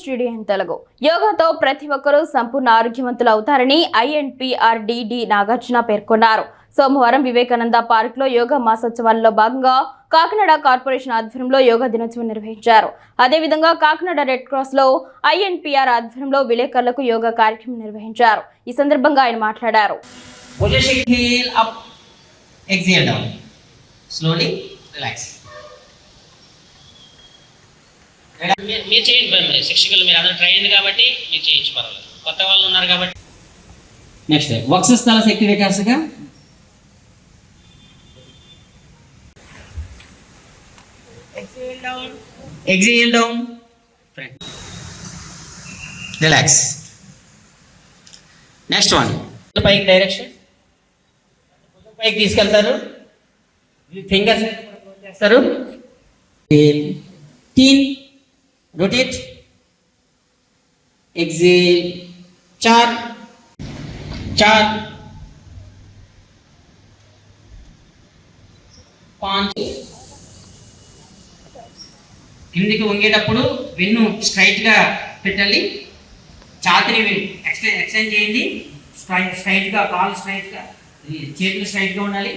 Studio in Telugu యోగాతో ప్రతి ఒక్కరూ సంపూర్ణ ఆరోగ్యవంతులు అవుతారని ఐఎన్పిఆర్డిడి నాగార్జున పేర్కొన్నారు. సోమవారం వివేకానంద పార్క్లో యోగా మాసోత్సవాల్లో భాగంగా కాకినాడ కార్పొరేషన్ ఆధ్వర్యంలో యోగా దినోత్సవం నిర్వహించారు. అదేవిధంగా కాకినాడ రెడ్ క్రాస్లో ఐఎన్పిఆర్ ఆధ్వర్యంలో విలేకరులకు యోగా కార్యక్రమం నిర్వహించారు. ఈ సందర్భంగా ఆయన మాట్లాడారు. Slowly relax. మీరు చేయండి శిక్షకులు మీరు అందరూ ట్రైన్ కాబట్టి మీరు చేయించి పర్వాలేదు. కొత్త వాళ్ళు ఉన్నారు కాబట్టి. నెక్స్ట్ వక్షస్థల శక్తి exhale down. Friend. relax. Next one పైకి డైరెక్షన్ పైకి తీసుకెళ్తారు. ఫింగర్స్ చేస్తారు. तीन रोटेट एक्सेल चार चार పాంచ్ కిందికి వంగేటప్పుడు వెన్ను స్ట్రైట్ గా పెట్టాలి ఛాతిని ఎక్స్టెండ్ ఎక్స్టెండ్ చేయండి స్ట్రైట్ స్ట్రైట్ గా కాలు స్ట్రైట్ గా ఈ చేతులు స్ట్రైట్ గా ఉండాలి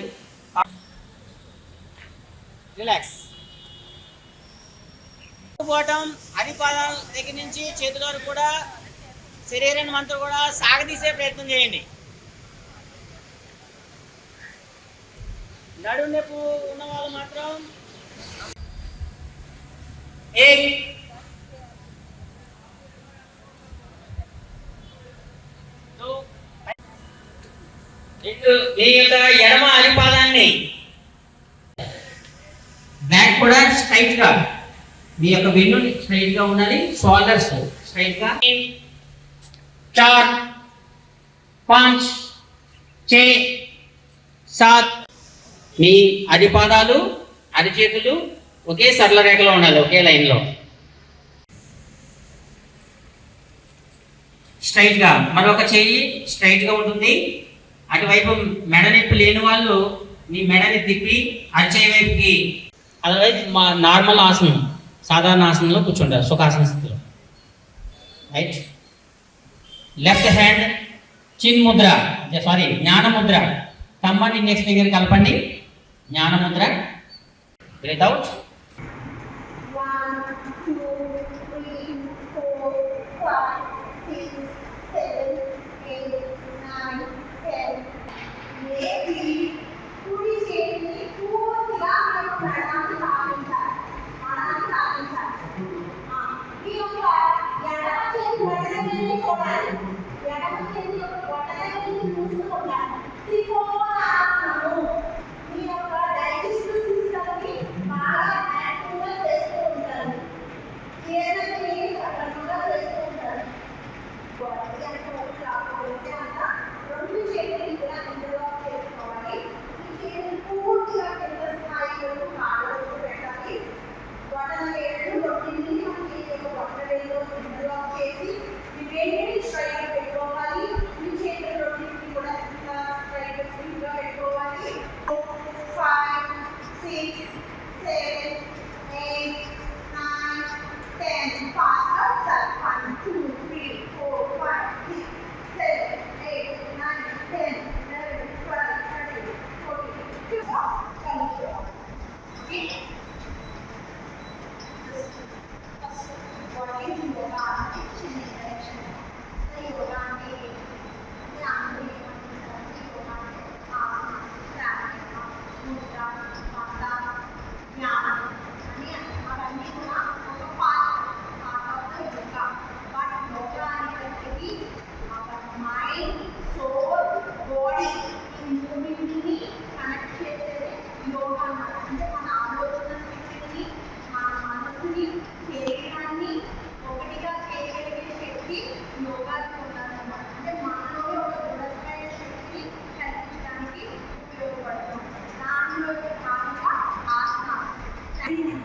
రిలాక్స్ పోవటం అరిపాదాల దగ్గర నుంచి చేతుల వరకు కూడా శరీరాన్ని అంతా కూడా సాగదీసే ప్రయత్నం చేయండి. నడు నొప్పి ఉన్న వాళ్ళు మాత్రం మీ యొక్క ఎడమ అరిపాదాన్ని బ్యాక్ కూడా స్ట్రైట్గా మీ యొక్క వెన్ను స్ట్రైట్గా ఉండాలి షోల్డర్స్ స్ట్రైట్గా. చార్ పాంచ్ చే సాత్ మీ అడిపాదాలు అరిచేతులు ఒకే సరళ రేఖలో ఉండాలి ఒకే లైన్లో స్ట్రైట్గా మరొక చేయి స్ట్రైట్గా ఉంటుంది. అటువైపు మెడ నొప్పి లేని వాళ్ళు మీ మెడని తిప్పి అరిచేయి వైపుకి. అదర్వైజ్ మా నార్మల్ ఆసనం. సాధారణ ఆసనంలో కూర్చుంటారు సుఖాసన స్థితిలో. రైట్ లెఫ్ట్ హ్యాండ్ చిన్ ముద్ర సారీ జ్ఞానముద్ర కమ్మని నెక్స్ట్ దగ్గర కలపండి. జ్ఞానముద్ర breathe out 过来 các thông tin liên. Thank you.